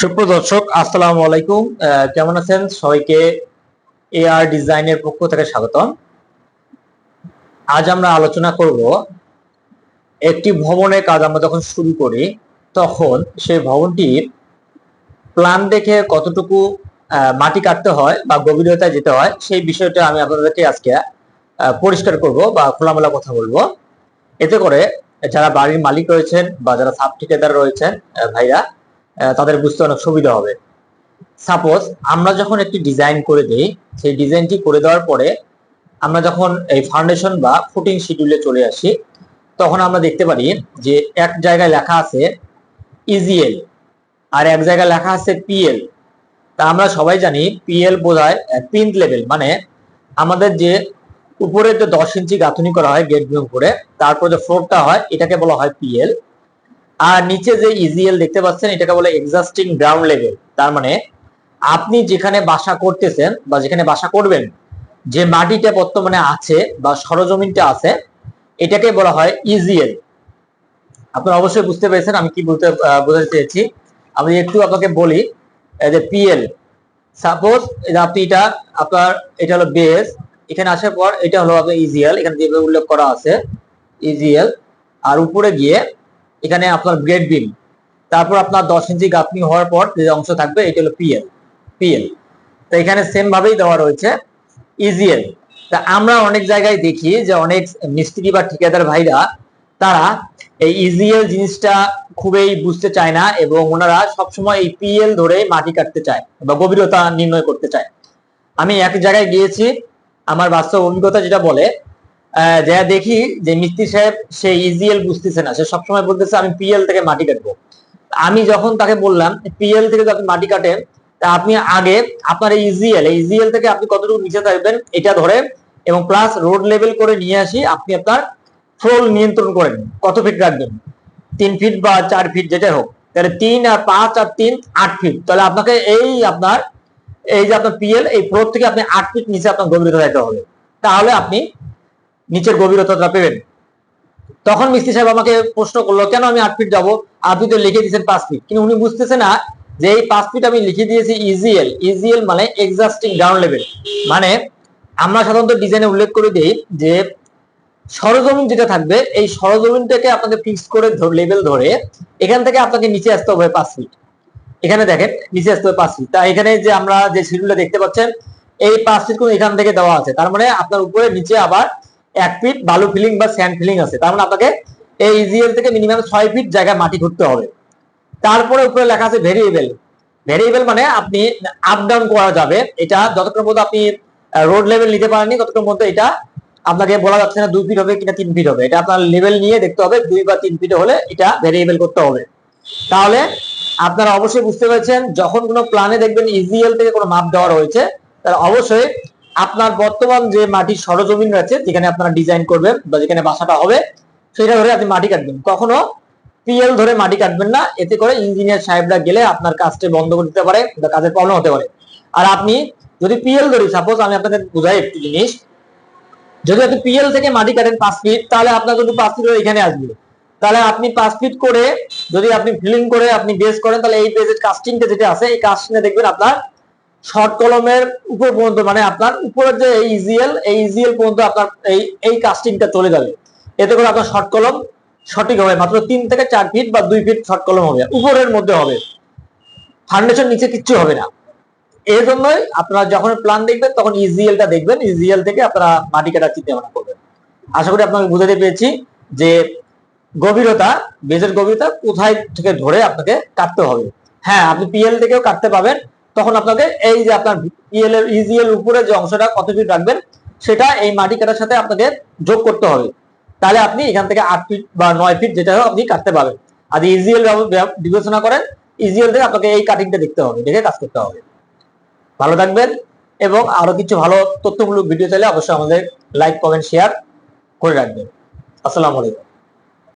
সুপ্রদর্শক আসসালামু আলাইকুম। কেমন আছেন? সবাইকে এআর ডিজাইনের পক্ষ থেকে স্বাগতম। আজ আমরা আলোচনা করব একটি ভবনের কাজ আমরা যখন শুরু করি, তখন সেই ভবনটির প্ল্যান দেখে কতটুকু মাটি কাটতে হয় বা গভীরতায় যেতে হয়, সেই বিষয়টা আমি আপনাদেরকে আজকে পরিষ্কার করব বা খোলামেলা কথা বলব। এতে করে যারা বাড়ির মালিক রয়েছেন বা যারা সাব ঠিকাদার রয়েছেন ভাইরা তাদের বুঝতে অনেক সুবিধা হবে। সাপোজ আমরা যখন একটি ডিজাইন করে দিই, সেই ডিজাইনটি করে দেওয়ার পরে আমরা যখন এই ফাউন্ডেশন বা ফুটিং শিডিউলে চলে আসি, তখন আমরা দেখতে পারি যে এক জায়গায় লেখা আছে ইজিএল আর এক জায়গায় লেখা আছে পিএল তা আমরা সবাই জানি পিএল বোঝায় পিন্ট লেভেল মানে আমাদের যে উপরে যে দশ ইঞ্চি গাঁথনি করা হয় গেট উপরে, তারপর যে ফ্লোরটা হয়, এটাকে বলা হয় পিএল আর নিচে যে ইজিএল দেখতে পাচ্ছেন, এটাকে বলে এক্সাস্টিং গ্রাউন্ড লেভেল তার মানে আপনি যেখানে বাসা করতেছেন বা যেখানে বাসা করবেন, যে মাটিটা বর্তমানে আছে বা সরজমিনটা আছে, এটাকে বলা হয় ইজিএল আপনারা অবশ্যই বুঝতে পেরেছেন, আমি কি বলতে বোঝাতে চেয়েছি। আমি একটু আপনাকে বলি যে পিএল সাপোজ আপনি এটা, আপনার, এটা হলো বেস এখানে আসার পর, এটা হলো আপনার ইজিএল এখানে যেভাবে উল্লেখ করা আছে ইজিএল আর উপরে গিয়ে এখানে আপনার গ্রেড বিম তারপর আপনার দশ ইঞ্চি গাঁথনি হওয়ার পর যে অংশ থাকবে, এটা হলো পিএল পিএল তো এখানে সেম ভাবেই দেওয়া রয়েছে। ইজিএল তা আমরা অনেক জায়গায় দেখি যে অনেক মিস্ত্রি বা ঠিকাদার ভাইরা, তারা এই ইজিএল জিনিসটা খুবই বুঝতে চায় না এবং ওনারা সবসময় এই পিএল ধরে মাটি কাটতে চায় বা গভীরতা নির্ণয় করতে চায়। আমি এক জায়গায় গিয়েছি, আমার বাস্তব অভিজ্ঞতা যেটা বলে যা দেখি যে মিস্ত্রি সাহেব, সে ইজিএল বুঝতেছে না। সে সবসময় বলতেছে, আমি পিএল থেকে মাটি কাটবো। আমি যখন তাকে বললাম পিএল থেকে আপনি মাটি কাটেন, তা আপনি আগে আপনার এই ইজিএল এই ইজিএল থেকে আপনি কতটুকু নিচে থাকবেন, এটা ধরে এবং প্লাস রোড লেভেল করে নিয়ে আসি, আপনি আপনার ফ্লোর নিয়ন্ত্রণ করেন কত ফিট রাখবেন? তিন ফিট বা চার ফিট যেটা হোক। তাহলে তিন আর পাঁচ আর তিন, আট ফিট তাহলে আপনাকে এই আপনার, এই যে আপনার পিএল এই ফ্লোর থেকে আপনি আট ফিট নিচে আপনার গভীরতা দিতে হবে। তাহলে আপনি নিচের গভীরতাটা পেবেন। তখন মিস্ত্রি সাহেব আমাকে প্রশ্ন করল, কেন আমি আট ফিট যাব? আপনি তো লিখে দিয়েছেন পাঁচ ফিট কিন্তু উনি বুঝতেছে না যে এই পাঁচ ফিট আমি লিখে দিয়েছি E G L E G L মানে এক্সাস্টিং গ্রাউন্ড লেভেল মানে আমরা সাধারণত ডিজাইনে উল্লেখ করে দিই যে সরজমিন যেটা থাকবে, এই সরজমিনটাকে আপনাকে ফিক্স করে লেভেল ধরে এখান থেকে আপনাকে নিচে আসতে হবে পাঁচ ফিট এখানে দেখেন, নিচে আসতে হবে পাঁচ ফিট তা এখানে যে আমরা যে শিডিউলটা দেখতে পাচ্ছেন, এই পাঁচ ফিট কোন এখান থেকে দেওয়া আছে। তার মানে আপনার উপরে, নিচে আবার এক ফিট বালু ফিলিং বা স্যান্ড ফিলিং আছে। তার মানে আপনাকে এই ইজিএল থেকে মিনিমাম ছয় ফিট জায়গায় মাটি করতে হবে। তারপরে উপরে লেখা আছে ভেরিয়েবল ভেরিয়েবল মানে আপনি আপ ডাউন করা যাবে। এটা যতক্ষণ মধ্যে আপনি রোড লেভেল নিতে পারেননি, ততক্ষণ মধ্যে এটা আপনাকে বলা যাচ্ছে না দুই ফিট হবে কিনা তিন ফিট হবে। এটা আপনার লেভেল নিয়ে দেখতে হবে, দুই বা তিন ফিট হলে এটা ভেরিয়েবল করতে হবে। তাহলে আপনারা অবশ্যই বুঝতে পেরেছেন, যখন কোনো প্ল্যানে দেখবেন ইজিএল থেকে কোনো মাপ দেওয়া রয়েছে, তাহলে অবশ্যই আপনার বর্তমান যে মাটির সরজমিন রয়েছে, যেখানে আপনারা ডিজাইন করবেন বা যেখানে বাসাটা হবে, সেটা ধরে আপনি মাটি কাটবেন। কখনো পিএল ধরে মাটি কাটবেন না, এতে করে ইঞ্জিনিয়ার সাহেবরা গেলে আপনার কাজটা বন্ধ করে দিতে পারে বা কাজের প্রবলেম হতে পারে। আর আপনি যদি পিএল ধরি সাপোজ আমি আপনাদের বুঝাই একটি জিনিস, যদি আপনি পিএল থেকে মাটি কাটেন পাঁচ ফিট তাহলে আপনার যদি পাঁচ ফিট এখানে আসবে। তাহলে আপনি পাঁচ ফিট করে যদি আপনি ফিলিং করে আপনি বেস করেন, তাহলে এই বেসের কাস্টিংটা যেটা আছে, এই কাস্টিংটা দেখবেন আপনার শর্ট কলমের উপর পর্যন্ত মানে আপনার উপরের যে এই ইজিএল এই ইজিএল পর্যন্ত আপনার এই এই কাস্টিংটা চলে যাবে। এতে করে আপনার শর্ট কলম সঠিক হবে, মাত্র তিন থেকে চার ফিট বা দুই ফিট শর্ট কলম হবে, উপরের মধ্যে হবে। ফাউন্ডেশন নিচে কিচ্ছু হবে না। এই জন্যই আপনারা যখন প্ল্যান দেখবেন, তখন ইজিএলটা দেখবেন ইজিএল থেকে আপনারা মাটি কাটার চিন্তা ভাবনা করবেন। আশা করি আপনাকে বুঝাতে পেরেছি যে গভীরতা, বেজের গভীরতা কোথায় থেকে ধরে আপনাকে কাটতে হবে। হ্যাঁ আপনি পিএল থেকেও কাটতে পাবেন তখন আপনাকে এই যে আপনার ইএল এর ইজিএল উপরে যে অংশটা কত ফিট রাখবেন, সেটা এই মাটি কাটার সাথে আপনাকে যোগ করতে হবে। তাহলে আপনি এখান থেকে আট ফিট বা নয় ফিট যেটা আপনি কাটতে পারবেন। আর ইজিএল বিবেচনা করেন ইজিএল থেকে আপনাকে এই কাটিংটা দেখতে হবে, দেখে কাজ করতে হবে। ভালো থাকবেন এবং আরও কিছু ভালো তথ্যমূলক ভিডিও চাইলে অবশ্যই আমাদের লাইক কমেন্ট শেয়ার করে রাখবেন। আসসালামু আলাইকুম।